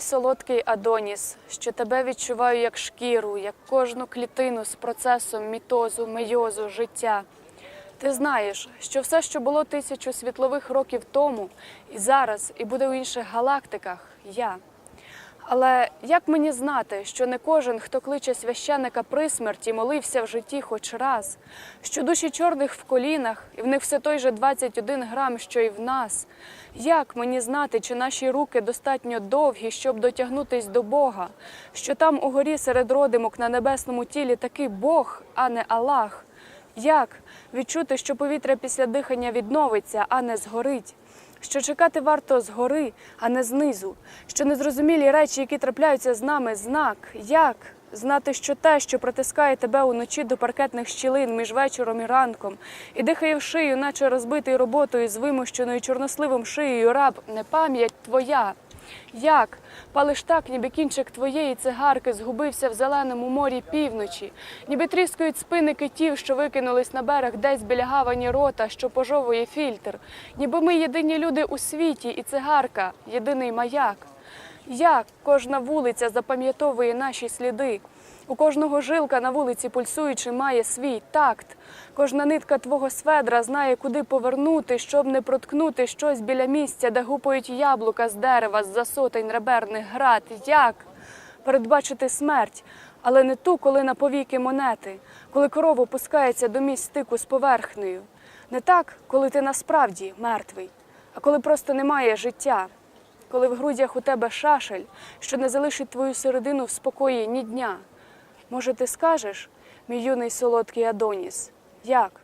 солодкий Адоніс, що тебе відчуваю як шкіру, як кожну клітину з процесом мітозу, мейозу, життя. Ти знаєш, що все, що було тисячу світлових років тому, і зараз, і буде в інших галактиках, я. Але як мені знати, що не кожен, хто кличе священика при смерті, молився в житті хоч раз, що душі чорних в колінах, і в них все той же 21 грам, що і в нас? Як мені знати, чи наші руки достатньо довгі, щоб дотягнутись до Бога, що там угорі серед родимок на небесному тілі такий Бог, а не Аллах? Як відчути, що повітря після дихання відновиться, а не згорить? Що чекати варто згори, а не знизу, що незрозумілі речі, які трапляються з нами, знак. Як знати, що те, що притискає тебе уночі до паркетних щілин між вечором і ранком, і дихає в шию, наче розбитий роботою з вимущеною чорносливом шиєю раб, не пам'ять твоя. Як палиш так, ніби кінчик твоєї цигарки згубився в зеленому морі півночі, ніби тріскають спини китів, що викинулись на берег десь біля гавані рота, що пожовує фільтр, ніби ми єдині люди у світі, і цигарка єдиний маяк. Як кожна вулиця запам'ятовує наші сліди. У кожного жилка на вулиці пульсуючи має свій такт. Кожна нитка твого сведра знає, куди повернути, щоб не проткнути щось біля місця, де гупають яблука з дерева з-за сотень реберних град. Як передбачити смерть, але не ту, коли на повіки монети, коли корова опускається до місць стику з поверхнею. Не так, коли ти насправді мертвий, а коли просто немає життя коли в грудях у тебе шашель, що не залишить твою середину в спокої ні дня. Може, ти скажеш, мій юний солодкий Адоніс, як?